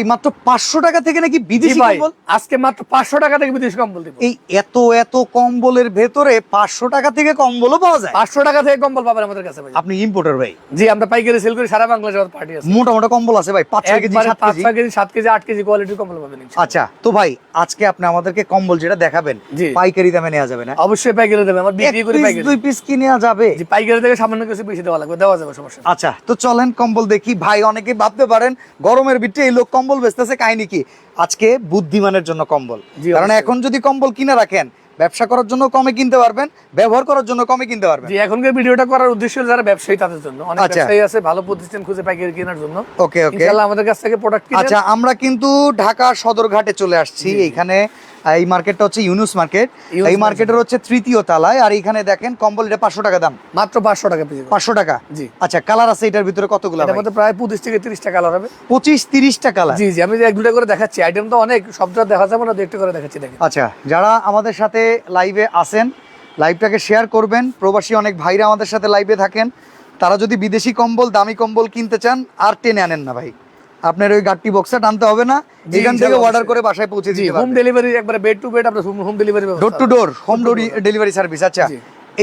এই মাত্র পাঁচশো টাকা থেকে নাকি বিদেশি কম্বল? আজকে মাত্র পাঁচশো টাকা থেকে বিদেশি কম্বল দিব। এই এত এত কম্বলের ভেতরে পাঁচশো টাকা থেকে কম্বলও পাওয়া যায়? পাঁচশো টাকা থেকে কম্বল পাবেন আমাদের কাছে ভাই। আপনি ইম্পোর্টার ভাই। জি আমরা পাইকারি সেল করি সারা বাংলাদেশে পার্টি আছে। মোটা মোটা কম্বল আছে ভাই পাঁচ কেজি পাঁচ কেজি। ছয় কেজি সাত কেজি আট কেজি কোয়ালিটির কম্বল পাবেন আচ্ছা তো ভাই আজকে আপনি আমাদেরকে কম্বল যেটা দেখাবেন। পাইকারি দামে নেওয়া যাবে না? অবশ্যই পাইকারি দেবে আমার বিক্রি করে পাইকারি। দুই পিস কি নেওয়া যাবে? জি পাইকারি থেকে সামান্য কিছু বেশি দেওয়া লাগবে দেওয়া যাবে সমস্যা আচ্ছা তো চলেন কম্বল দেখি। ভাই অনেকে ভাবতে পারেন গরমের ভিতরে এই লোক কম্বল বেচতেছে কাহিনী কি? আজকে বুদ্ধিমানের জন্য কম্বল। কারণ এখন যদি কম্বল কিনে রাখেন ব্যবসা করার জন্য কমে কিনতে পারবেন ব্যবহার করার জন্য কমে কিনতে পারবেন। জি এখনকার ভিডিওটা করার উদ্দেশ্য যারা ব্যবসায়ী তাদের জন্য। অনেক আচ্ছা। ব্যবসায়ী আছে ভালো প্রতিষ্ঠান খুঁজে পাইকারি কেনার জন্য। ওকে ওকে। ইনশাআল্লাহ আমাদের কাছ থেকে প্রোডাক্ট কিনে আচ্ছা আমরা কিন্তু ঢাকা সদরঘাটে চলে আসছি। এইখানে আহ, এই মার্কেটটা হচ্ছে ইউনুস মার্কেট এই মার্কেটের হচ্ছে তৃতীয় তালায় আর এখানে দেখেন কম্বল এটা পাঁচশো টাকা দাম। মাত্র পাঁচশো টাকা পাঁচশো টাকা? জি। আচ্ছা কালার আছে এটার ভিতরে কতগুলো এটার মধ্যে প্রায় পঁচিশ থেকে তিরিশ টাকা কালার হবে। পঁচিশ তিরিশটা কালার জি জি আমি এক দুটা করে দেখাচ্ছি। আইটেম তো অনেক সবটা দেখা যাবে না একটা করে দেখাচ্ছি দেখেন। আচ্ছা যারা আমাদের সাথে লাইভে আসেন লাইভটাকে শেয়ার করবেন। প্রবাসী অনেক ভাইরা আমাদের সাথে লাইভে থাকেন। তারা যদি বিদেশি কম্বল দামি কম্বল কিনতে চান আর টেনে আনেন না ভাই। আপনার ওই গাট্টি বক্সটা টানতে হবে না এখান থেকে অর্ডার করে বাসায় পৌঁছে দিতে হোম ডেলিভারি একবারে বেড টু বেড আপনার home delivery door to door home delivery service আচ্ছা।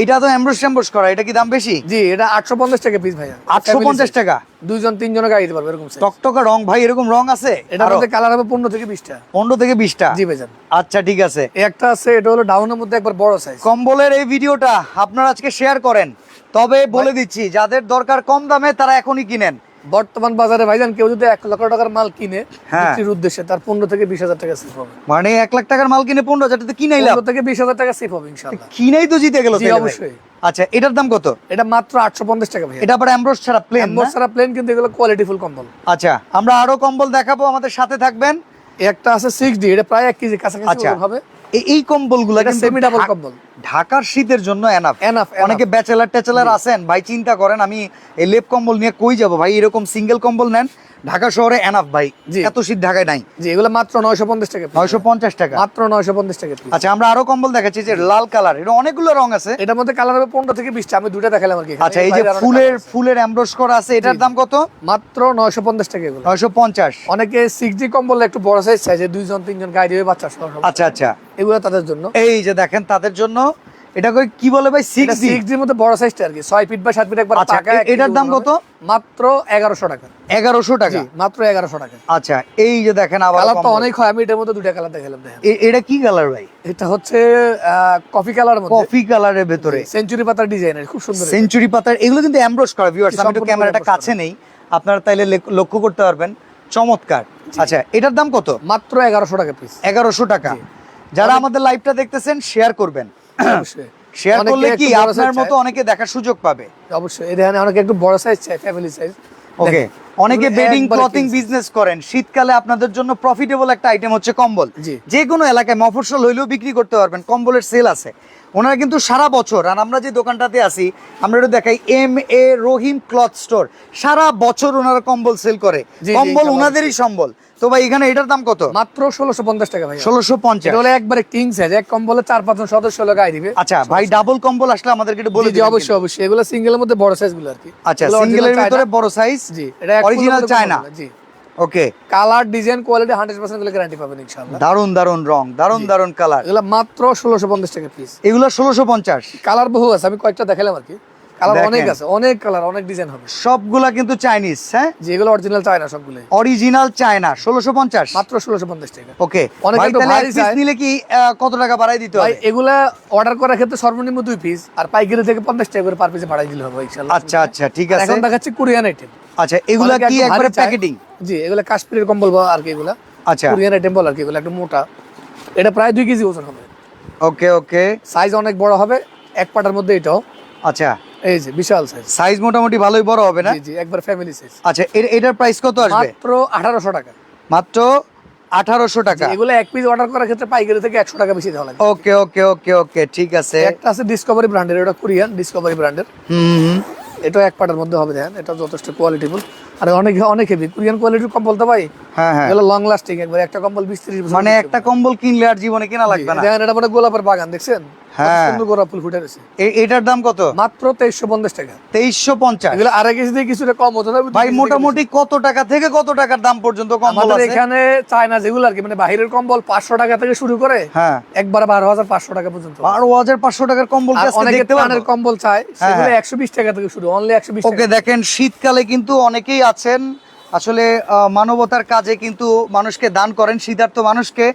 এটা তো অ্যাম্ব্রোস ট্যাম্ব্রোস করা এটা কি দাম বেশি? জি এটা আটশো পঞ্চাশ টাকা পিস ভাইয়া। আটশো পঞ্চাশ টাকা? দুইজন তিনজনে গাড়ি দিতে পারবে এরকম। টকটকা রং ভাই এরকম রং আছে? আরও? মধ্যে কালার হবে পনেরো থেকে বিশটা। পনেরো থেকে বিশটা? জি ভাইজান। আচ্ছা ঠিক আছে। একটা আছে এটা হলো ডাউনের মধ্যে একবার বড় সাইজ কম্বলের এই ভিডিওটা আপনারা আজকে শেয়ার করেন। তবে বলে দিচ্ছি যাদের দরকার কম দামে তারা এখনই কিনেন। বর্তমান বাজারে ভাইজান কেউ যদি এক লক্ষ টাকার মাল কিনে হ্যাঁ। বিক্রির উদ্দেশ্যে তার পনেরো থেকে বিশ হাজার টাকা সেফ হবে। মানে এক লাখ টাকার মাল কিনে পনেরো হাজার টাকা কিনাই লাভ পনেরো থেকে বিশ হাজার টাকা সেফ হবে ইনশাল্লাহ কিনেই তো জিতে গেল। অবশ্যই। আচ্ছা এটার দাম কত? এটা মাত্র আটশো পঞ্চাশ টাকা এটা আবার অ্যাম্ব্রোস ছাড়া প্লেন ছাড়া প্লেন কিন্তু এগুলো কোয়ালিটি ফুল কম্বল। আচ্ছা আমরা আরও কম্বল দেখাবো আমাদের সাথে থাকবেন। একটা আছে সিক্স ডি এটা প্রায় এক কেজি কাছাকাছি আচ্ছা হবে এই- এই কম্বলগুলো সেমি ডাবল কম্বল। ঢাকার শীতের জন্য এনাফ এনাফ অনেকে ব্যাচেলার ট্যাচেলার আছেন ভাই চিন্তা করেন আমি এই লেপ কম্বল নিয়ে কই যাব? ভাই এরকম সিঙ্গেল কম্বল নেন ঢাকা শহরে এনাফ ভাই। জি। এত শীত ঢাকায় নাই। জি এগুলো মাত্র নয়শো পঞ্চাশ টাকা নয়শো পঞ্চাশ টাকা। মাত্র নয়শো পঞ্চাশ টাকা আচ্ছা আমরা আরও কম্বল দেখাচ্ছি যে লাল কালার এটা অনেকগুলো রং আছে। এটার মধ্যে কালার হবে পনেরো থেকে বিশটা আমি দুটা দেখালাম আর কি আচ্ছা এই যে ফুলের ফুলের এমব্রোস করা আছে এটার দাম কত? মাত্র নয়শো পঞ্চাশ টাকা এগুলো। নয়শো পঞ্চাশ। অনেকে সিক্স ডি কম্বল একটু বড় সাইজ চাই যে দুইজন তিনজন গাড়ি হবে বাচ্চা আচ্ছা আচ্ছা। এগুলো তাদের জন্য। এই যে দেখেন তাদের জন্য এটা কই কি বলে ভাই সিক্স জি সিক্স ডির মধ্যে বড় সাইজটা আর কি। ছয় ফিট বা সাত ফিট একবার আচ্ছা, এক কেজি এটার দাম কত? মাত্র এগারোশো টাকা। এগারোশো টাকা? মাত্র এগারোশো টাকা। আচ্ছা এই যে দেখেন আবার কালার তো অনেক হয় আমি এটার মধ্যে দুটা কালার দেখালাম দেখেন। এটা কি কালার ভাই? এটা হচ্ছে কফি কালার মধ্যে। কফি কালারের ভেতরে। সেঞ্চুরি পাতার ডিজাইনের খুব সুন্দর সেঞ্চুরি পাতার এগুলো কিন্তু এমব্রোস করা ভিউয়ার্স আমি সম্পূর্ণ ক্যামেরাটা কাছে নেই আপনারা তাইলে লক্ষ্য করতে পারবেন। চমৎকার। আচ্ছা এটার দাম কত? মাত্র এগারোশো টাকা পিস এগারোশো টাকা। যারা আমাদের লাইভটা দেখতেছেন শেয়ার করবেন। শেয়ার করলে কি আপনার মতো অনেকে দেখার সুযোগ পাবে? অবশ্যই। এখানে অনেকে একটু বড় সাইজ চাই ফ্যামিলি সাইজ ওকে অনেকে বেডিং ক্লথিং বিজনেস করেন। শীতকালে আপনাদের জন্য প্রফিটেবল একটা আইটেম হচ্ছে কম্বল। যে কোনো এলাকায় মফস্বল হইলেও বিক্রি করতে পারবেন। কম্বলের সেল আছে। ওনারা কিন্তু সারা বছর আর আমরা যে দোকানটাতে আছি আমরা একটু দেখাই M A Rahim cloth store সারা বছর ওনারা কম্বল সেল করে। কম্বল ওনাদেরই সম্বল। তো ভাই এখানে এটার দাম কত? মাত্র ষোলোশো পঞ্চাশ টাকা ভাই ষোলোশো পঞ্চাশ। হলো একবারে কিং সাইজ এক কম্বলে চার পাঁচজন সদস্য গায়ে দিবে। আচ্ছা ভাই ডাবল কম্বল আসলে আমাদেরকে একটু বলে জি, অবশ্যই অবশ্যই। এগুলো সিঙ্গেলের মধ্যে বড় সাইজগুলো আর কি। আচ্ছা সিঙ্গেলের ভিতরে বড় সাইজ জি এটা অরিজিনাল চায়না জি। Okay colour design quality hundred percent guarantee পাবেন ইনশাল্লাহ দারুণ দারুণ রং দারুণ দারুণ কালার এগুলো মাত্র ষোলোশো পঞ্চাশ টাকা পিস এগুলো ষোলোশো পঞ্চাশ। কালার বহু আছে আমি কয়েকটা দেখালাম আর কি। কালার অনেক আছে অনেক কালার অনেক ডিজাইন হবে। সবগুলা কিন্তু চাইনিজ হ্যাঁ? অরিজিনাল চায়না সবগুলো অরিজিনাল চায়না মাত্র টাকা। ওকে অনেকে। নিলে কি কত টাকা বাড়াই দিতে হবে? এগুলা অর্ডার করার ক্ষেত্রে সর্বনিম্ন দুই পিস আর পাইকারি থেকে পঞ্চাশ টাকা করে পার পিসে ভাড়াই দিলে হবে ইনশাআল্লাহ। আচ্ছা আচ্ছা ঠিক আছে। এখন দেখাচ্ছি কোরিয়ান আইটেম আচ্ছা এগুলা কি একবারে প্যাকেটিং জি এগুলা কাশ্মীরের কম্বল আর কি এগুলা। আচ্ছা। কোরিয়ান আইটেম বল আর কি এগুলো একটু মোটা। এটা প্রায় দুই কেজি ওজন হবে। ওকে ওকে সাইজ অনেক বড় হবে এক পাটার মধ্যে এটাও। আচ্ছা। এই যে বিশাল সাইজ সাইজ মোটামুটি ভালোই বড় হবে না? জি জি একবার ফ্যামিলি সাইজ আচ্ছা এর- এটার প্রাইস কত আসবে? মাত্র আঠারোশো টাকা। মাত্র আঠারোশো টাকা। এগুলো এক পিস অর্ডার করার ক্ষেত্রে পাইকারি থেকে একশো টাকা বেশি দেওয়া লাগে। ওকে ওকে ওকে ওকে ঠিক আছে। একটা আছে ডিসকভারি ব্র্যান্ডের এটা কোরিয়ান ডিসকভারি ব্র্যান্ডের হুম। এটা এক পাটার মধ্যে হবে দেখেন। এটা যথেষ্ট কোয়ালিটিফুল আর অনেক অনেক হেভি কোরিয়ান কোয়ালিটির কম্বল তো ভাই। হ্যাঁ হ্যাঁ। এগুলো লং লাস্টিং একবার একটা কম্বল বিশ ত্রিশ মানে একটা কম্বল কিনলে আর জীবনে কেনা লাগবে না। দেখেন এটা মানে গোলাপের বাগান দেখছেন? হ্যাঁ। সুন্দর গোলাপ ফুল ফুটে রয়েছে। এটার দাম কত? মাত্র তেইশশো পঞ্চাশ টাকা। তেইশশো পঞ্চাশ। এগুলো আড়াই কেজি দিয়ে কিছুটা কম হতো না ভাই মোটামুটি কত টাকা থেকে কত টাকার দাম পর্যন্ত কম্বল আছে? এখানে চায়না যেগুলো আর কি মানে বাহিরের কম্বল পাঁচশো টাকা থেকে শুরু করে হ্যাঁ। একবার বারো হাজার পাঁচশো টাকা পর্যন্ত। বারো হাজার পাঁচশো টাকার কম্বল অনেকে কম্বল চায় সেগুলো হ্যাঁ। একশো বিশ টাকা থেকে শুরু অনলি একশো বিশ ওকে দেখেন শীতকালে কিন্তু অনেকেই আছেন। আসলে মানবতার কাজে কিন্তু মানুষকে দান করেন শীতার্থ মানুষকে।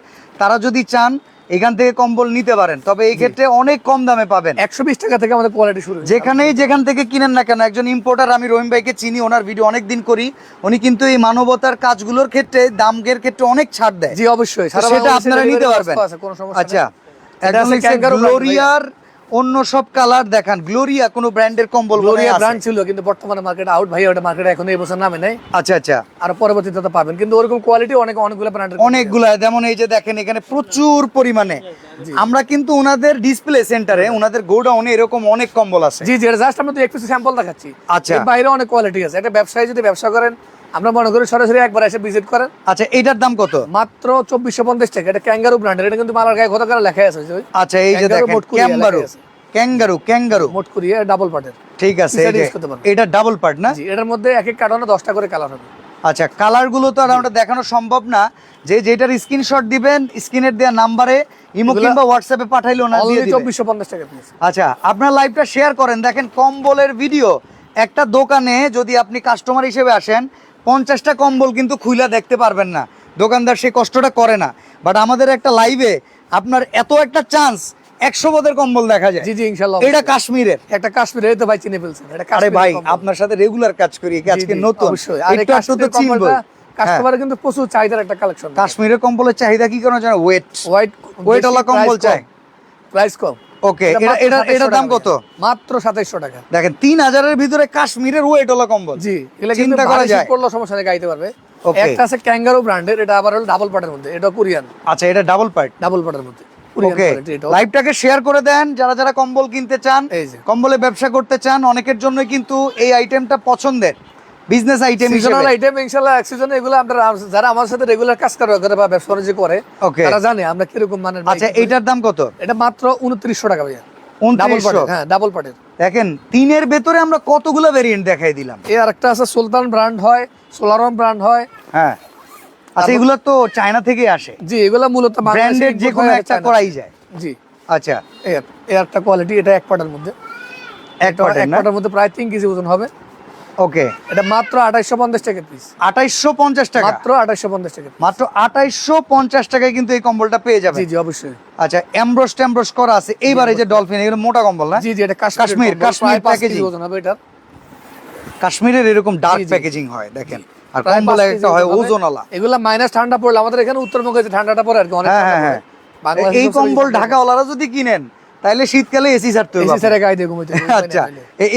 তারা যদি চান এখান থেকে কম্বল নিতে পারেন। তবে এই ক্ষেত্রে অনেক কম দামে পাবেন। একশো বিশ টাকা থেকে আমাদের কোয়ালিটি শুরু যেখানেই যেখান থেকে কিনেন না কেন একজন ইম্পোর্টার আমি রহিম ভাইকে চিনি ওনার ভিডিও অনেক দিন করি। উনি কিন্তু এই মানবতার কাজগুলোর ক্ষেত্রে দামের ক্ষেত্রে অনেক ছাড় দেয়। জি অবশ্যই। সেটা আপনারা নিতে পারবেন। আচ্ছা। গ্লোরিয়ার অন্য সব কালার দেখান। গ্লোরিয়া কোনো ব্র্যান্ডের কম্বল গ্লোরিয়া ব্র্যান্ড ছিল কিন্তু বর্তমানে মার্কেট আউট ভাই ওটা মার্কেটে এখন এই বছর নামে নেই। আচ্ছা আচ্ছা। আর পরবর্তীতে তো পাবেন কিন্তু ওরকম কোয়ালিটি অনেক অনেকগুলো ব্র্যান্ডের অনেকগুলা যেমন এই যে দেখেন এখানে প্রচুর পরিমাণে। আমরা কিন্তু ওনাদের ডিসপ্লে সেন্টারে ওনাদের গোডাউনে এরকম অনেক কম্বল আছে। জি জি জাস্ট আমরা তো এক পিস স্যাম্পল দেখাচ্ছি। আচ্ছা। বাইরে অনেক কোয়ালিটি আছে। একটা ব্যবসায়ী যদি ব্যবসা করেন আমরা মনে করি সরাসরি একবার এসে ভিজিট করেন। আচ্ছা এটার দাম কত? মাত্র চব্বিশশো পঞ্চাশ টাকা। এটা ক্যাঙ্গারু ব্র্যান্ডের এটা কিন্তু মালার গায়ে কথা করে লেখা আছে আচ্ছা এই যে দেখেন ক্যাঙ্গারু ক্যাঙ্গারু ক্যাঙ্গারু মোট করিয়ে ডাবল পার্টের ঠিক আছে। এটা ডাবল পার্ট না? এটার মধ্যে এক এক কার্টনে দশটা করে কালার হবে। আচ্ছা কালারগুলো তো আর আমরা দেখানো সম্ভব না। যে যেটার স্ক্রিনশট দিবেন স্ক্রিনের দেওয়া নাম্বারে ইমো কিংবা হোয়াটসঅ্যাপে পাঠাইলে ওনার দিয়ে অনলি দিবে। চব্বিশশো পঞ্চাশ টাকা পিস আচ্ছা আপনার লাইভটা শেয়ার করেন। দেখেন কম্বলের ভিডিও একটা দোকানে যদি আপনি কাস্টমার হিসেবে আসেন পঞ্চাশটা কম্বল কিন্তু খুইলা দেখতে পারবেন না। দোকানদার সেই কষ্টটা করে না। বাট আমাদের একটা লাইভে আপনার এত একটা চান্স একশো বোধের কম্বল দেখা যায়। জি জি ইনশাল্লাহ এটা কাশ্মীরের। একটা কাশ্মীরে এই তো ভাই চিনে ফেলছেন এটা আরে ভাই আপনার সাথে রেগুলার কাজ করি আজকে নতুন। অবশ্যই। আর তো কাশ্মীরের কম্বলটা হ্যাঁ। কাস্টমারের কিন্তু প্রচুর চাহিদার একটা কালেকশন কাশ্মীরের কম্বলের চাহিদা কি কোনো জানো? ওয়েট হোয়াইট Weight ওয়ালা কম্বল চাই? প্রাইস কম। ওকে এটা এটা এটা 2700 এটার দাম কত? মাত্র সাতাইশশো টাকা। দেখেন তিন হাজারের ভিতরে কাশ্মীরের ওয়েট ওলা কম্বল। জি কিন্তু চিন্তা করা যায়। সমস্যা নেই গাইতে পারবে. একটা আছে ক্যাঙ্গারু ব্র্যান্ডের এটা আবার হলো ডাবল পার্টের মধ্যে এটা কোরিয়ান আচ্ছা এটা ডাবল পার্ট ডাবল পার্টের মধ্যে ওকে লাইভটাকে শেয়ার করে দেন যারা যারা কম্বল কিনতে চান কম্বলে ব্যবসা করতে চান অনেকের জন্য কিন্তু এই আইটেমটা পছন্দের। বিজনেস আইটেম সিজনাল আইটেম ইনশাআল্লাহ এক সিজনে এগুলো আমরা যারা আমার সাথে রেগুলার কাজ করে করে বা ব্যবসা বাণিজ্য করে তারা জানে আমরা কীরকম মানের আচ্ছা করি। এইটার দাম কত? এটা মাত্র উনত্রিশশো টাকা ভাইয়া। ডাবল হ্যাঁ ডাবল পার্টের দেখেন তিনের ভেতরে আমরা কতগুলো ভেরিয়েন্ট দেখাই দিলাম। এই আরেকটা আছে সুলতান ব্র্যান্ড হয় সোলারন ব্র্যান্ড হয়। হ্যাঁ। আচ্ছা এগুলো তো চায়না থেকে আসে। জি এগুলো মূলত ব্র্যান্ডেড যে কোনো একটা করাই যায়। জি। আচ্ছা। এই একটা কোয়ালিটি এটা এক পাটার মধ্যে। এক পাটার মধ্যে প্রায় তিন কেজি ওজন হবে। ওকে এটা মাত্র আঠাইশো পঞ্চাশ টাকা পিস আঠাইশশো পঞ্চাশ টাকা? মাত্র আঠাইশো পঞ্চাশ টাকা মাত্র আঠাইশশো পঞ্চাশ টাকায় কিন্তু এই কম্বলটা পেয়ে যাবে জি জি অবশ্যই। আচ্ছা এমব্রোস টেমব্রোস করা আছে। এইবার এই যে ডলফিন এগুলো মোটা কম্বল না? জি জি এটা কাশ্মীর, কাশ্মীর প্যাকেজিং ওজন হবে এটা কাশ্মীরের এরকম ডার্ক। প্যাকেজিং হয় দেখেন। আর কম্বল একটা হয় ওজনওয়ালা। এগুলা মাইনাস ঠান্ডা পড়লে আমাদের এখানে উত্তরবঙ্গে যে ঠান্ডাটা পড়ে আর কি অনেক হ্যাঁ হ্যাঁ। হ্যাঁ। এই কম্বল ঢাকাওয়ালারা যদি কিনেন তাহলে শীতকালে এসি ছাড়তে হবে এসি স্যারের গায়ে দিয়ে ঘুমাইতে আচ্ছা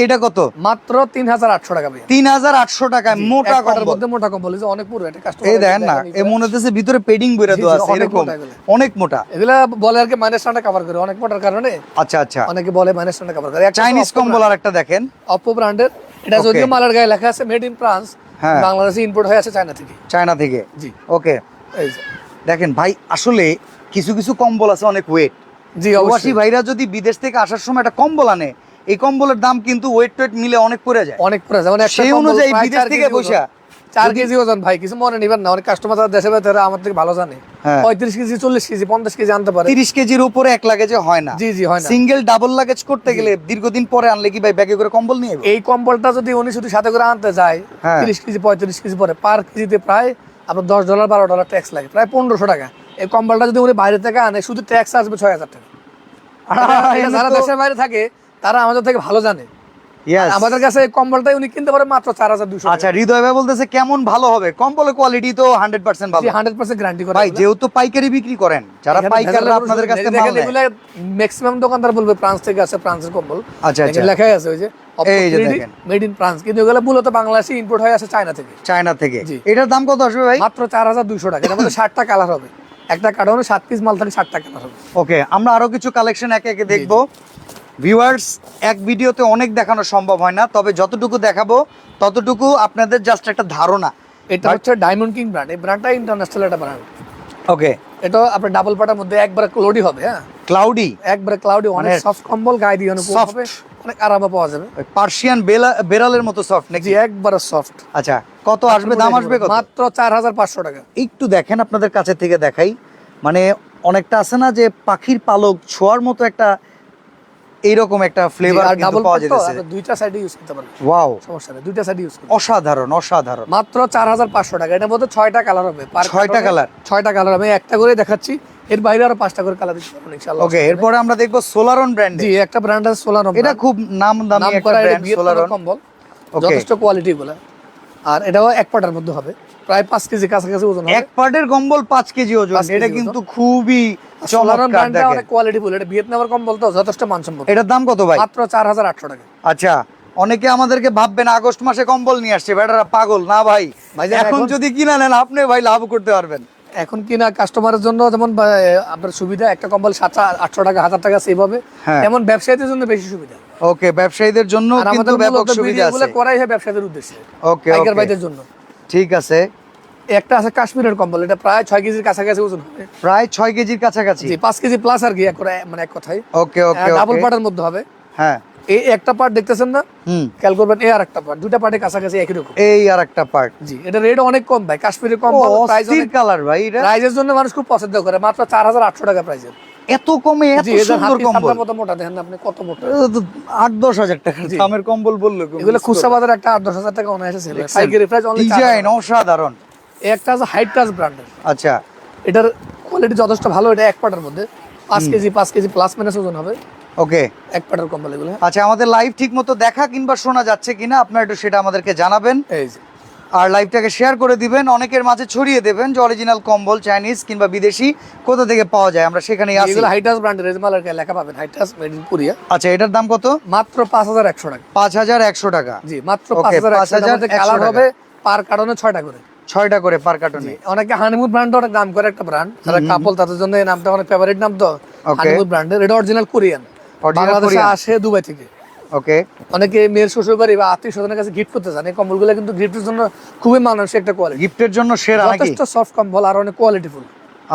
এটা কত? মাত্র তিন হাজার আটশো টাকা ভাইয়া। তিন হাজার আটশো টাকায় মোটা কম্বল। মধ্যে মোটা কম্বল এই যে অনেক পুরো এটা কাস্টমার এই দেখেন না এ মনে হচ্ছে ভিতরে পেডিং বইরা দেওয়া আছে এরকম। অনেক মোটা। এগুলা বলে আর কি মাইনাস ঠান্ডা কভার করে অনেক মোটার কারণে আচ্ছা আচ্ছা। অনেকে বলে মাইনাস ঠান্ডা কভার করে। চাইনিজ কম্বল আর একটা দেখেন। অপো ব্র্যান্ডের এটা যদিও মালার গায়ে লেখা আছে মেড ইন ফ্রান্স হ্যাঁ। বাংলাদেশে ইম্পোর্ট হয়ে আছে চায়না থেকে। চায়না থেকে। জি। ওকে দেখেন ভাই আসলে কিছু কিছু কম্বল আছে অনেক ওয়েট জি প্রবাসী ভাইরা যদি বিদেশ থেকে আসার সময় একটা কম্বল আনে এই কম্বলের দাম কিন্তু ওয়েট টোয়েট মিলে অনেক পড়ে যায়। অনেক প্রাইস মানে সেই অনুযায়ী বিদেশ থেকে। বসা চার কেজি ওজন ভাই কিছু মনে নিবেন না। অনেক কাস্টমার তারা দেশে তারা আমার থেকে ভালো জানে। হ্যাঁ। পঁয়ত্রিশ কেজি চল্লিশ কেজি পঞ্চাশ কেজি আনতে পারে। তিরিশ কেজির উপরে এক লাগেজে হয় না। জি জি হয় সিঙ্গেল ডাবল লাগেজ করতে গেলে দীর্ঘদিন পরে আনলে কি ভাই ব্যাগে করে কম্বল নিয়ে এই কম্বলটা যদি উনি শুধু সাথে করে আনতে যায় হ্যাঁ। তিরিশ কেজি পঁয়ত্রিশ কেজি পরে পার কেজিতে প্রায় আপনার দশ ডলার বারো ডলার ট্যাক্স লাগে। প্রায় পনেরোশো টাকা। এই কম্বলটা যদি উনি বাইরে থেকে আনে শুধু ট্যাক্স আসবে ছয় হাজার টাকা। যারা দেশের বাইরে থাকে তারা আমাদের থেকে ভালো জানে। আমাদের কাছে এই কম্বলটাই উনি কিনতে পারে মাত্র চার হাজার দুশো আচ্ছা হৃদয় ভাই বলতেছে কেমন ভালো হবে? কম্বলের কোয়ালিটি তো হান্ড্রেড পার্সেন্ট ভালো। হান্ড্রেড পার্সেন্ট গ্যারান্টি করে ভাই যেহেতু পাইকারি বিক্রি করেন যারা পাইকাররা আপনাদের কাছে মাল নেয়। ম্যাক্সিমাম দোকানদার বলবে ফ্রান্স থেকে আছে ফ্রান্সের কম্বল। আচ্ছা আচ্ছা। লেখাই আছে ওই যে এই যে দেখেন। মেড ইন ফ্রান্স কিন্তু এগুলো মূলত বাংলাদেশে ইম্পোর্ট হয়ে আছে চায়না থেকে। চায়না থেকে। এটার দাম কত আসবে ভাই? মাত্র চার হাজার দুইশো টাকা। এর মধ্যে ষাটটা কালার হবে। একটা কার্টনে সাত পিস মাল থাকে ষাট টাকা ওকে আমরা আরও কিছু কালেকশন একে একে দেখব। ভিউয়ার্স এক ভিডিওতে অনেক দেখানো সম্ভব হয় না তবে যতটুকু দেখাবো ততটুকু আপনাদের জাস্ট একটা ধারণা। এটা হচ্ছে ডায়মন্ড কিং ব্র্যান্ড এই ব্র্যান্ডটা ইন্টারন্যাশনাল একটা ব্র্যান্ড ওকে এটা আপনার ডাবল পাটার মধ্যে একবার ক্লোডি হবে হ্যাঁ? ক্লাউডি একবার ক্লাউডি অনেক মানে সফট কম্বল গায়ে দিয়ে হবে অনেক আরামে পাওয়া যাবে। পার্সিয়ান বেড়ালের মতো সফট নাকি? একবার সফট আচ্ছা কত আসবে দাম আসবে কত? মাত্র চার হাজার পাঁচশো টাকা। একটু দেখেন আপনাদের কাছে থেকে দেখাই। মানে অনেকটা আছে না যে পাখির পালক ছোঁয়ার মতো একটা এইরকম একটা ফ্লেভার কিন্তু পাওয়া যেতেছে। দুইটা সাইডে ইউজ করতে পারেন ওয়াও সমস্যা নেই দুইটা সাইডে ইউজ করতে অসাধারণ অসাধারণ। মাত্র চার হাজার পাঁচশো টাকা এটার মধ্যে ছয়টা কালার হবে। per ছয়টা carton এ colour? ছয়টা কালার আমি একটা করে দেখাচ্ছি। এর বাইরে আরও পাঁচটা করে কালার দিতে পারবেন ইনশাআল্লাহ। ওকে এরপরে আমরা দেখব সোলারন ব্র্যান্ডে জি একটা ব্র্যান্ড আছে সোলার এটা খুব নাম দামি নাম একটা এটা ব্র্যান্ড সোলারন কম্বল. যথেষ্ট কোয়ালিটি গুলো আর এটাও এক পাটার মধ্যে হবে। প্রায় পাঁচ কেজি কাছাকাছি ওজন এক পার্টের কম্বল পাঁচ কেজি ওজন। এটা কিন্তু খুবই চমৎকার ব্র্যান্ডটা দেখেন। অনেক কোয়ালিটি ফুল এটা ভিয়েতনামের কম্বল তো যথেষ্ট মানসম্মত। এটার দাম কত ভাই? মাত্র চার হাজার আটশো টাকা। আচ্ছা অনেকে আমাদেরকে ভাববেন আগস্ট মাসে কম্বল নিয়ে আসছে। বেটারা পাগল না ভাই? এখন যদি কিনা নেন আপনি ভাই লাভ করতে পারবেন। এখন কিনা কাস্টমারের জন্য যেমন আপনার সুবিধা একটা কম্বল সাতশো আটশো টাকা হাজার টাকা সেভ হবে। হ্যাঁ। তেমন ব্যবসায়ীদের জন্য বেশি সুবিধা। ওকে ব্যবসায়ীদের জন্য কিন্তু আমাদের ব্যাপক সুবিধা আছে। করাই হয় ব্যবসায়ীদের উদ্দেশ্যে। ওকে ভাইদের জন্য। ঠিক আছে। একটা আছে কাশ্মীরের কম্বল এটা প্রায় ছয় কেজির কাছাকাছি ওজন হবে। প্রায় ছয় কেজির কাছাকাছি। পাঁচ কেজি প্লাস আর কি মানে এক কথায়। ওকে ওকে ডাবল পার্টের মধ্যে হবে। হ্যাঁ। এই একটা পার্ট দেখতেছেন না? হুম। খেয়াল করবেন এই আর একটা পার্ট দুটা পার্টের কাছাকাছি একই রকম। এই আর একটা পার্ট জি এটা রেট অনেক কম ভাই। কাশ্মীরের কম্বল প্রাইস কালার ভাই এটা প্রাইজের জন্য মানুষ খুব পছন্দ করে। মাত্র চার হাজার আটশো টাকা প্রাইজের এত কমে এত সুন্দর কম্বল। মতো মোটা দেখেন আপনি কত মোটা। এটা তো আট দশ হাজার টাকা দামের কম্বল বলল এগুলো খুচরা বাজারে একটা আট দশ হাজার টাকা অনায়াসে সেল পাইকারি প্রাইস অনলি ডিজাইন অসাধারণ। একটা আছে হাইট টাচ ব্র্যান্ডের আচ্ছা। এটার কোয়ালিটি যথেষ্ট ভালো এটা এক পাটার মধ্যে। পাঁচ কেজি পাঁচ কেজি প্লাস মাইনাস ওজন হবে। ওকে। এক পাটার কম্বল এগুলো। আচ্ছা আমাদের লাইভ ঠিক মতো দেখা কিংবা শোনা যাচ্ছে কিনা আপনারা একটু সেটা আমাদেরকে জানাবেন। এই যে। আর লাইভটাকে শেয়ার করে দিবেন অনেকের মাঝে ছড়িয়ে দেবেন যে অরিজিনাল কম্বল চাইনিজ কিংবা বিদেশি কোথা থেকে পাওয়া যায়? আমরা সেখানেই আসি এগুলো হাইটাস ব্র্যান্ডের রেজমালের লেখা পাবেন হাইটাস মেড ইন কোরিয়া আচ্ছা এটার দাম কত? মাত্র পাঁচ হাজার একশো টাকা। পাঁচ হাজার একশো টাকা। জি মাত্র পাঁচ হাজার একশো 5,100 টাকা। কালার হবে পার কার্টনে ছয়টা করে। ছয়টা করে পার কার্টনে অনেকে হানিমুন ব্র্যান্ড অনেক নাম করে একটা ব্র্যান্ড যারা কাপল তাদের জন্য এই নামটা অনেক ফেভারিট নাম তো. হানিমুন ব্র্যান্ডের এটা অরিজিনাল কোরিয়ান বাংলাদেশে আসে দুবাই থেকে। ওকে অনেকে মেয়ের শ্বশুর বাড়ি বা আত্মীয় স্বজনের কাছে গিফট করতে চান। এই কম্বলগুলো কিন্তু গিফটের জন্য খুবই মানানসই একটা কোয়ালিটি গিফটের জন্য সেরা যথেষ্ট সফট কম্বল আর অনেক কোয়ালিটিফুল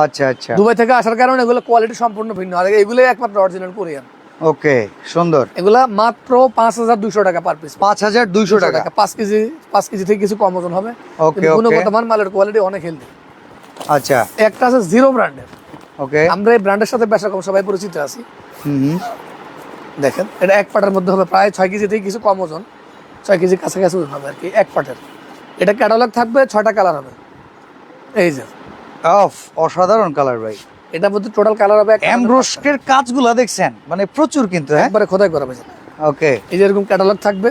আচ্ছা আচ্ছা। দুবাই থেকে আসার কারণে এগুলো কোয়ালিটি সম্পূর্ণ ভিন্ন। আর এগুলো একমাত্র অরিজিনাল কোরিয়ান। ওকে সুন্দর। এগুলা মাত্র পাঁচ হাজার দুইশো টাকা পার পিস পাঁচ হাজার দুইশো টাকা। পাঁচ কেজি পাঁচ কেজি থেকে কিছু কম ওজন হবে। কিন্তু গুণগত মান মালের কোয়ালিটি অনেক হেলদি আচ্ছা। একটা আছে জিরো ব্র্যান্ডের ওকে আমরা এই ব্র্যান্ডের সাথে ব্যবসা কম সবাই পরিচিত আছি। দেখেন এটা এক পাটার মধ্যে হবে প্রায় ছয় কেজি থেকে কিছু কম ওজন। ছয় কেজি কাছাকাছি ওজন হবে আর কি এক পাটের। এটা ক্যাটালগ থাকবে ছয়টা কালার হবে। এই যে। অফ অসাধারণ কালার ভাই। এটার মধ্যে টোটাল কালার হবে এমব্রোস্কের কাজগুলা দেখছেন? মানে প্রচুর কিন্তু হ্যাঁ? একবারে খোদাই করা হবে ওকে এই যে এরকম ক্যাটালগ থাকবে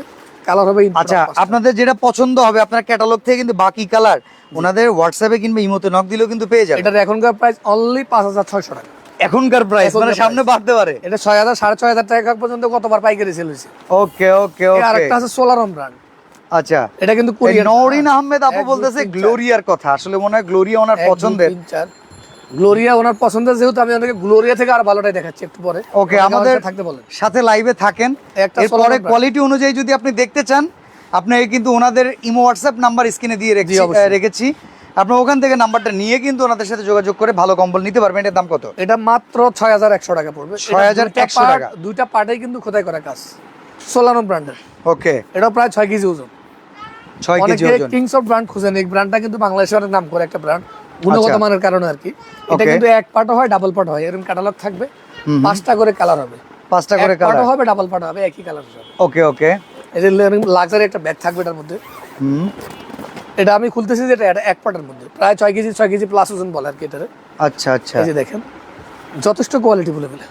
কালার হবে আচ্ছা আপনাদের যেটা পছন্দ হবে আপনার ক্যাটালগ থেকে কিন্তু বাকি কালার ওনাদের হোয়াটসঅ্যাপে কিংবা ইমোতে নক দিলেও কিন্তু পেয়ে যাবেন। এটার এখনকার প্রাইস অনলি পাঁচ হাজার ছয়শো টাকা। এখনকার প্রাইস মানে সামনে বাড়তে পারে। এটা ছয় হাজার সাড়ে ছয় হাজার টাকা পর্যন্ত কতবার পাইকারি সেল হয়েছে। ওকে ওকে আর ওকে একটা আছে সোলারম ব্র্যান্ড আচ্ছা। এটা কিন্তু নওরিন আহমেদ আপু বলতেছে গ্লোরিয়ার কথা। আসলে মনে হয় গ্লোরিয়া ওনার পছন্দের। গ্লোরিয়া ওনার পছন্দের যেহেতু আমি ওনাকে গ্লোরিয়া থেকে আর ভালোটাই দেখাচ্ছি একটু পরে। ওকে আমাদের থাকতে বলেন। সাথে লাইভে থাকেন। এরপরে কোয়ালিটি অনুযায়ী যদি আপনি দেখতে চান আপনি কিন্তু ওনাদের ইমো হোয়াটসঅ্যাপ নাম্বার স্ক্রিনে দিয়ে রেখেছি রেখেছি। আপনি ওখান থেকে নাম্বারটা নিয়ে কিন্তু ওনাদের সাথে যোগাযোগ করে ভালো কম্বল নিতে পারবেন। এটার দাম কত? এটা মাত্র ছয় হাজার একশো টাকা পড়বে। 6,100 দুইটা part- টাকা। দুইটা পার্টেই কিন্তু খোদাই করা কাজ। সোলারম ব্র্যান্ডের ওকে। এটা প্রায় ছয় কেজি ওজন। ছয় কেজি ওজন। কিংস অফ ব্র্যান্ড খুঁজেন এই ব্র্যান্ডটা কিন্তু বাংলাদেশে অনেক নাম করে একটা ব্র্যান্ড গুণগত আচ্ছা। মানের কারণে আর কি। এটা কিন্তু এক পার্ট হয় ডাবল পার্ট হয়। এরকম ক্যাটালগ থাকবে। পাঁচটা করে কালার হবে। পাঁচটা করে কালার হবে ডাবল পার্ট হবে একই কালার হবে। ওকে ওকে। যে লাক্সারি একটা ব্যাগ থাকবে এটার মধ্যে। হুম। এটা আমি খুলতেছি যেটা এটা এক পার্টের মধ্যে। প্রায় ছয় কেজি ছয় কেজি প্লাস ওজন বলে আর কি এটারে। আচ্ছা আচ্ছা। এই যে দেখেন যথেষ্ট কোয়ালিটি বলে বলে।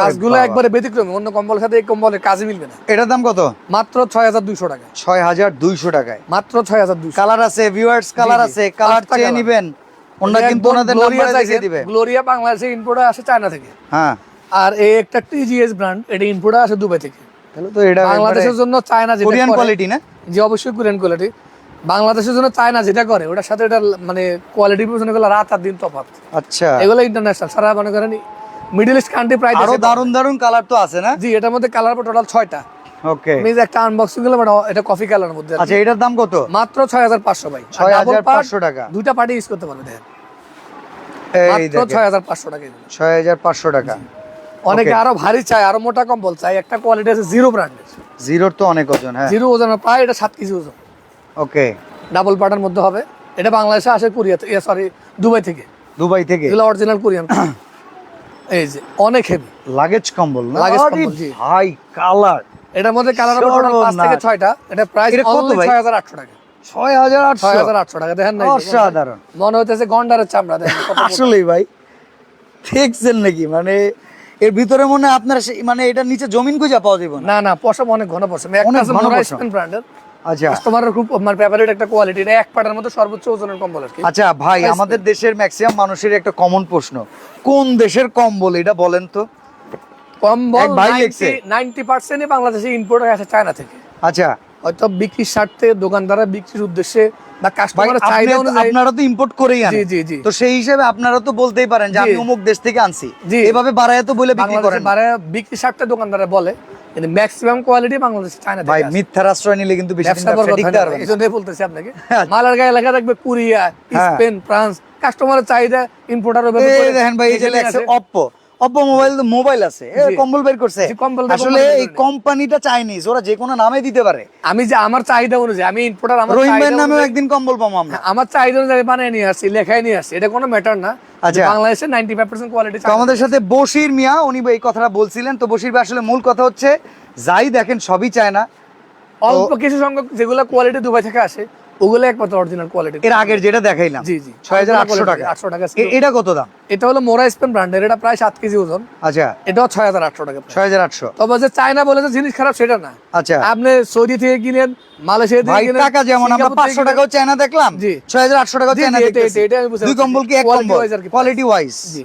কাজগুলো একবারে ব্যতিক্রমী অন্য কম্বলের সাথে এই কম্বলের কাজই মিলবে না। এটার দাম কত? মাত্র ছয় হাজার দুইশো টাকা। ছয় হাজার দুইশো টাকায়। মাত্র ছয় হাজার দুইশো। কালার আছে ভিউয়ার্স কালার আছে কালার চেয়ে। নিবেন। ওনারা কিন্তু ওনাদের নাম্বারে লিখে দিবে। গ্লোরিয়া বাংলাদেশে ইনপোর্টে আসে চায়না থেকে। হ্যাঁ। আর এই একটা টিজিএস ব্র্যান্ড এটা ইনপোর্টে আসে দুবাই থেকে। তাহলে তো এটা বাংলাদেশের জন্য চায়না যেটা কোরিয়ান কোয়ালিটি না? যে অবশ্যই কোরিয়ান কোয়ালিটি বাংলাদেশের জন্য চায়না যেটা করে ওটার সাথে এটা মানে কোয়ালিটি পিছনে গেলে রাত আর দিন তফাৎ আচ্ছা। এগুলো ইন্টারন্যাশনাল সারা মনে করেন মিডল ইস্ট কান্ট্রি প্রাইস আরও দারুণ দারুণ কালার তো আছে না? জি এটার মধ্যে কালার টোটাল ছয়টা। ওকে আমি একটা আনবক্সিং করলাম এটা- এটা কফি কালারের মধ্যে আচ্ছা এটার দাম কত? মাত্র ছয় হাজার পাঁচশো ভাই। আর 6500 double টাকা। দুইটা পার্টি ইউজ করতে পারবে দেখেন। মাত্র দেখেন। ছয় হাজার পাঁচশো টাকা এগুলো। ছয় হাজার পাঁচশো টাকা। অনেকে আরও ভারী চাই আরও মোটা কম্বল চাই একটা কোয়ালিটি আছে জিরো ব্র্যান্ডের জিরোর তো অনেক ওজন হ্যাঁ। জিরো ওজন প্রায় এটা সাত কেজি ওজন। ওকে ডাবল পার্টের মধ্যে হবে। এটা বাংলাদেশে আসে কোরিয়া থেকে সরি দুবাই থেকে। দুবাই থেকে? এগুলো অরিজিনাল কোরিয়ান। এই যে অনেক হেভি লাগেজ কম্বল না? Luggage কম্বল, জি। ভাই কালার এটার মধ্যে কালার হবে টোটাল পাঁচ থেকে সর্বনাশ। ছয়টা। এটা প্রাইস কত অনলি ভাই? ছয় হাজার আটশো টাকা। ছয় হাজার আটশো? ছয় হাজার আটশো টাকা দেখেন না অসাধারণ। মনে হইতেছে গন্ডারের চামড়া দেখেন কত আসলেই ভাই দেখছেন নাকি? মানে এর ভিতরে মনে হয় আপনার মানে এটা নিচে জমিন খুঁজে পাওয়া যাবে না? না পশম অনেক ঘন পশম। একটা। ব্র্যান্ডের আচ্ছা। কাস্টমারের খুব আমার ফেভারিট একটা কোয়ালিটি এটা এক পাটার মধ্যে সর্বোচ্চ ওজনের কম্বল আর কি। আচ্ছা ভাই আমাদের দেশের ম্যাক্সিমাম মানুষের একটা কমন প্রশ্ন। কোন দেশের কম্বল এটা বলেন তো? কম্বল। নাইনটি পার্সেন্টই বাংলাদেশে ইম্পোর্ট হয়ে আসে চায়না থেকে। আচ্ছা। হয়তো বিক্রির স্বার্থে দোকানদাররা বিক্রির উদ্দেশ্যে বা কাস্টমারের চাহিদা অনুযায়ী আপনারা তো ইম্পোর্ট করেই আনেন। জি জি তো সেই হিসেবে আপনারা তো বলতেই পারেন যে আমি অমুক দেশ থেকে আনছি। এভাবে বাড়ায় তো বলে বিক্রি করেন দোকানদাররা বলে কিন্তু ম্যাক্সিমাম কোয়ালিটি বাংলাদেশে চায়না ভাই মিথ্যার আশ্রয় নিলে কিন্তু বেশি দিন বলতেছি আপনাকে। হ্যাঁ। মালার গায়ে লেখা থাকবে কোরিয়া হ্যাঁ। স্পেন ফ্রান্স কাস্টমারের চাহিদা ইম্পোর্টার দেখেন ভাই এই যে অপ্পো মোবাইল মোবাইল আছে। কম্বল বের করছে। কম্বল আসলে এই কোম্পানিটা চাইনিজ ওরা যে কোনো নামে দিতে পারে। আমি যে আমার চাহিদা অনুযায়ী আমি ইম্পোর্টার আমার রহিম ভাইয়ের নামেও একদিন কম্বল পাবো আমরা। হ্যাঁ, আমার চাহিদা অনুযায়ী বানিয়ে নিয়ে আসছি লেখায় নিয়ে আসছি। এটা কোনো ম্যাটার না। আচ্ছা। বাংলাদেশে নাইনটি ফাইভ পার্সেন্ট কোয়ালিটি আমাদের সাথে বশির মিয়া উনি এই কথাটা বলছিলেন। তো বশির ভাই আসলে মূল কথা হচ্ছে যাই দেখেন সবই চায় না অল্প কিছু সংখ্যক যেগুলো কোয়ালিটি দুবাই থেকে আসে ওগুলো একমাত্র অরিজিনাল কোয়ালিটি এর আগের যেটা দেখাইলাম জি জি। ছয় হাজার আটশো টাকা। আটশো টাকা এটা কত দাম? এটা হলো মোরা স্পেন ব্র্যান্ডের এটা প্রায় সাত কেজি ওজন। আচ্ছা। এটাও ছয় হাজার আটশো টাকা ছয় হাজার আটশো। তবে যে চায়না বলে যে জিনিস খারাপ সেটা না। আচ্ছা। আপনি সৌদি থেকে কিনেন মালয়েশিয়া থেকে কিনেন টাকা যেমন আমরা পাঁচশো টাকাও চায়না দেখলাম জি। ছয় হাজার আটশো টাকাও চায়না দুই কম্বল কি এক কম্বল? wise আর কি কোয়ালিটি ওয়াইজ জি।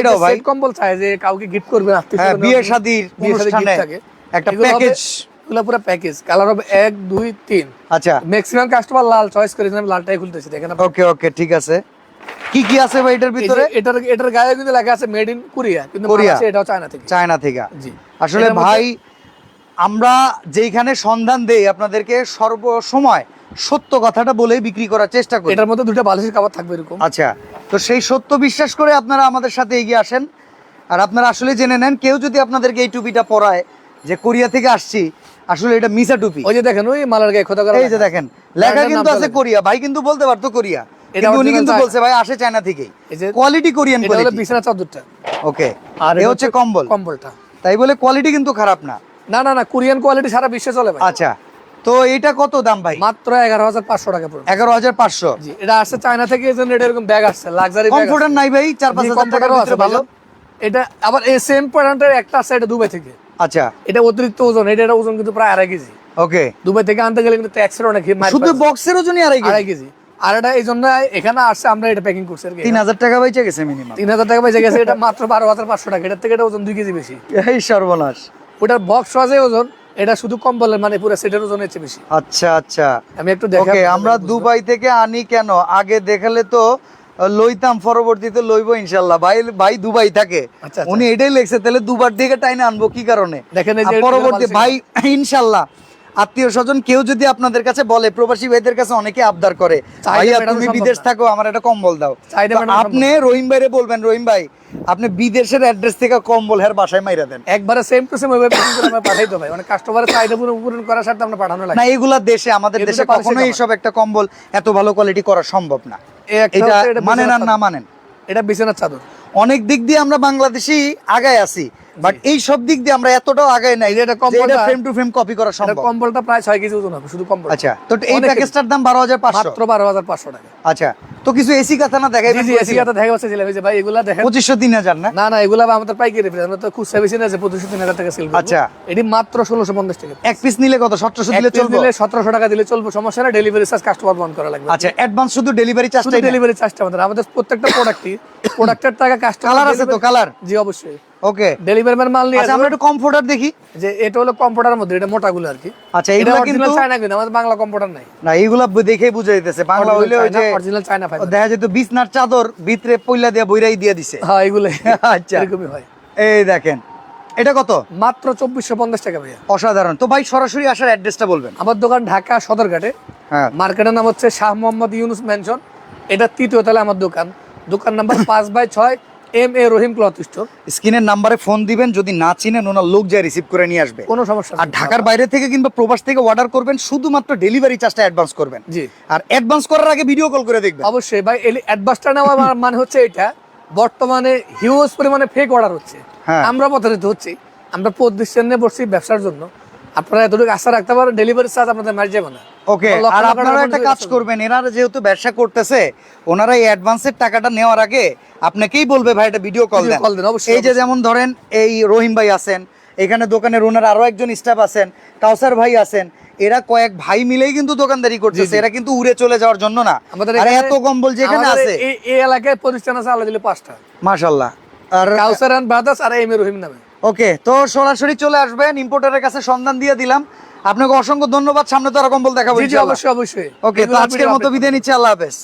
এটাও সেট কম্বল চায় যে কাউকে গিফট করবেন আত্মীয় হ্যাঁ, বিয়ে। শাদির অনুষ্ঠানে। একটা প্যাকেজ এগুলো পুরো প্যাকেজ কালার হবে এক দুই তিন। আচ্ছা। ম্যাক্সিমাম কাস্টমার লাল চয়েস আমি লালটাই খুলতেছি দেখেন ওকে ওকে ঠিক আছে। কি কি আছে ভাই এটার ভিতরে? এটার এটার গায়ে কিন্তু লেখা আছে মেড ইন কোরিয়া কিন্তু কোরিয়া। এটাও চায়না থেকে। চায়না থেকে। জি। আসলে ভাই আমরা যেইখানে সন্ধান দেই আপনাদেরকে সর্ব সময় সত্য কথাটা বলে বিক্রি করার চেষ্টা করি। এটার মধ্যে দুটো বালিশের কাবার থাকবে এরকম। আচ্ছা তো সেই সত্য বিশ্বাস করে আপনারা আমাদের সাথে এগিয়ে আসেন। আর আপনারা আসলে জেনে নেন কেউ যদি আপনাদেরকে এই টুপিটা পরায় যে কোরিয়া থেকে আসছি আসলে এটা মিসা টুপি। ওই যে দেখেন ওই মালার গায়ে খোদা করা এই যে দেখেন লেখা কিন্তু আছে কোরিয়া ভাই কিন্তু বলতে পারতো কোরিয়া। কিন্তু উনি কিন্তু বলছে ভাই আসে চায়না থেকেই। এই যে কোয়ালিটি কোরিয়ান এটা হলো বিছানা চাদরটা। ওকে আর এ হচ্ছে কম্বল। কম্বলটা। তাই বলে কোয়ালিটি কিন্তু খারাপ না। না না না কোরিয়ান কোয়ালিটি সারা বিশ্বে চলে ভাই। আচ্ছা তো এটা কত দাম ভাই? মাত্র এগারো হাজার পাঁচশো টাকা পড়বে। এগারো হাজার পাঁচশো। জি এটা আসছে চায়না থেকে এই জন্য এটা এরকম ব্যাগ আসছে লাক্সারি কমফোর্টার নাই ভাই চার পাঁচ হাজার টাকার আছে ভালো। এটা আবার এই সেম প্যাটার্নের একটা আছে এটা দুবাই থেকে। আচ্ছা। এটা অতিরিক্ত ওজন এটা ওজন কিন্তু প্রায় আড়াই কেজি। ওকে। দুবাই থেকে আনতে গেলে কিন্তু ট্যাক্সের অনেক শুধু বক্সের ওজনই আড়াই কেজি? আড়াই কেজি। আর এটা এই জন্য এখানে আসছে আমরা এটা প্যাকিং করছি আর তিন হাজার টাকা বেঁচে গেছে মিনিমাম তিন হাজার টাকা বেঁচে গেছে এটা মাত্র বারো হাজার পাঁচশো টাকা। এটার থেকে এটা ওজন দুই কেজি বেশি। এই সর্বনাশ। ওটার বক্স আছে ওজন এটা শুধু কম্বলের মানে পুরো সেটের ওজন হচ্ছে বেশি। আচ্ছা আচ্ছা। আমি একটু দেখা আমরা দুবাই থেকে আনি কেন? আগে দেখালে তো লইতাম পরবর্তীতে লইবো ইনশাল্লাহ। ভাই ভাই দুবাই থাকে। আচ্ছা, আচ্ছা। উনি এটাই লেখছে তাহলে দুবার থেকে টাইনে আনব কি কারণে? দেখেন পরবর্তী ভাই ইনশাল্লাহ। আত্মীয় স্বজন কেউ যদি আপনাদের কাছে বলে প্রবাসী ভাইদের কাছে অনেকে আবদার করে ভাইয়া তুমি বিদেশ থাকো আমার একটা কম্বল দাও। আপনি রহিম ভাইরে বলবেন রহিম ভাই আপনি বিদেশের অ্যাড্রেস থেকে কম্বল হের বাসায় মাইরা দেন। একবারে সেম টু সেম ওইভাবে করে পাঠাই ভাই। মানে কাস্টমারের চাহিদা পূরণ পূরণ করার সাথে আমরা পাঠানো লাগে। না এগুলা দেশে আমাদের দেশে কখনোই এইসব একটা কম্বল এত ভালো কোয়ালিটি করা সম্ভব না। এটা মানেন আর না মানেন। এটা বিছানার চাদর। অনেক দিক দিয়ে আমরা বাংলাদেশি আগায় আছি। বাট এই সব দিক দিয়ে আমরা এতটাও নাই এটা কম্বলটা- ফ্রেম টু ফ্রেম কপি করা সম্ভব। কম্বলটা প্রায় ছয় কেজি ওজন হবে শুধু কম্বল আচ্ছা তো এই প্যাকেজটার দাম বারো হাজার পাঁচশো। মাত্র বারো হাজার পাঁচশো টাকা। আচ্ছা তো কিছু এসি কথা না দেখাই জি এসি কথা দেখা যাচ্ছে যে ভাই এগুলা দেখেন। পঁচিশশো তিন হাজার না? না না এগুলা আমাদের পাইকারি প্রাইস আমরা তো খুচরা বেশি না যে পঁচিশশো তিন হাজার টাকা সেল আচ্ছা। এটি মাত্র ষোলোশো পঞ্চাশ টাকা এক পিস নিলে কত? সতেরোশো দিলে চলবে? দিলে সতেরোশো টাকা দিলে চলবে সমস্যা না ডেলিভারি চার্জ কাস্টমার বন্ধ করা লাগবে। আচ্ছা অ্যাডভান্স শুধু ডেলিভারি শুধু চার্জটাই ডেলিভারি চার্জটা আমাদের আমাদের প্রত্যেকটা প্রোডাক্টই প্রোডাক্টের টাকা কাস্টমার কালার আছে তো কালার জি অবশ্যই। ওকে ডেলিভারি ম্যান মাল নিয়ে আচ্ছা আমরা একটু কমফোর্টার দেখি। যে এটা হলো মধ্যে এটা আর কি। আচ্ছা এটা কিন্তু চায়না কিন্তু আমাদের বাংলা নাই। না এইগুলা দেখেই বুঝে দিতেছে বাংলা হইলে ওই যে অরিজিনাল চায়না ফাইবার দেখা যেত বিছনার চাদর ভিতরে পয়লা দিয়া বইরাই দিয়া দিছে। হ্যাঁ এগুলো আচ্ছা। এরকমই হয়। এই দেখেন এটা কত? মাত্র চব্বিশশো পঞ্চাশ টাকা ভাইয়া। অসাধারণ। তো ভাই সরাসরি আসার অ্যাড্রেসটা বলবেন। আমার দোকান ঢাকা সদরঘাটে। হ্যাঁ। মার্কেটের নাম হচ্ছে শাহ মোহাম্মদ ইউনুস ম্যানশন এটা তৃতীয় তলায় আমার দোকান। দোকান নাম্বার পাঁচ বাই ছয় M A Rahim cloth store স্ক্রিনের নাম্বারে ফোন দিবেন যদি না চিনেন ওনার লোক যায় রিসিভ করে নিয়ে আসবে। কোনো সমস্যা আর ঢাকার বাইরে থেকে কিংবা প্রবাস থেকে অর্ডার করবেন শুধুমাত্র ডেলিভারি চার্জটা অ্যাডভান্স করবেন। জি। আর অ্যাডভান্স করার আগে ভিডিও কল করে দেখবেন। অবশ্যই ভাই অ্যাডভান্সটা নেওয়া মানে হচ্ছে এটা বর্তমানে হিউজ পরিমাণে ফেক অর্ডার হচ্ছে। হ্যাঁ। আমরা প্রতারিত হচ্ছি। আমরা প্রতিষ্ঠান বসছি ব্যবসার জন্য। আপনারা এতটুকু আশা রাখতে পারেন ডেলিভারি চার্জ আপনাদের মার যাবে না। ওকে আর আপনারা একটা কাজ করবেন এনারা যেহেতু ব্যবসা করতেছে ওনারা এই অ্যাডভান্সের টাকাটা নেওয়ার আগে আপনাকেই বলবে ভাই এটা ভিডিও কল Video দেন। call দেন, অবশ্যই, এই যে যেমন ধরেন এই রহিম ভাই আছেন এখানে দোকানের ওনার আরও একজন স্টাফ আছেন কাউসার ভাই আছেন এরা কয়েক ভাই মিলেই কিন্তু দোকানদারি করতেছে এরা কিন্তু উড়ে চলে যাওয়ার জন্য না। আমাদের আর এত কম্বল যেখানে আছে? এই- এলাকায় প্রতিষ্ঠান আছে আলাদা দিলে পাঁচটা। মাশাল্লাহ আর কাউসার অ্যান্ড ব্রাদার্স আর এম এ রহিম নামে। ওকে তো সরাসরি চলে আসবেন ইম্পোর্টারের কাছে সন্ধান দিয়ে দিলাম। আপনাকে অসংখ্য ধন্যবাদ সামনে তো আর কম্বল দেখাবো অবশ্যই অবশ্যই। ওকে তো আজকের মতো বিদায় নিচ্ছি আল্লাহ হাফেজ।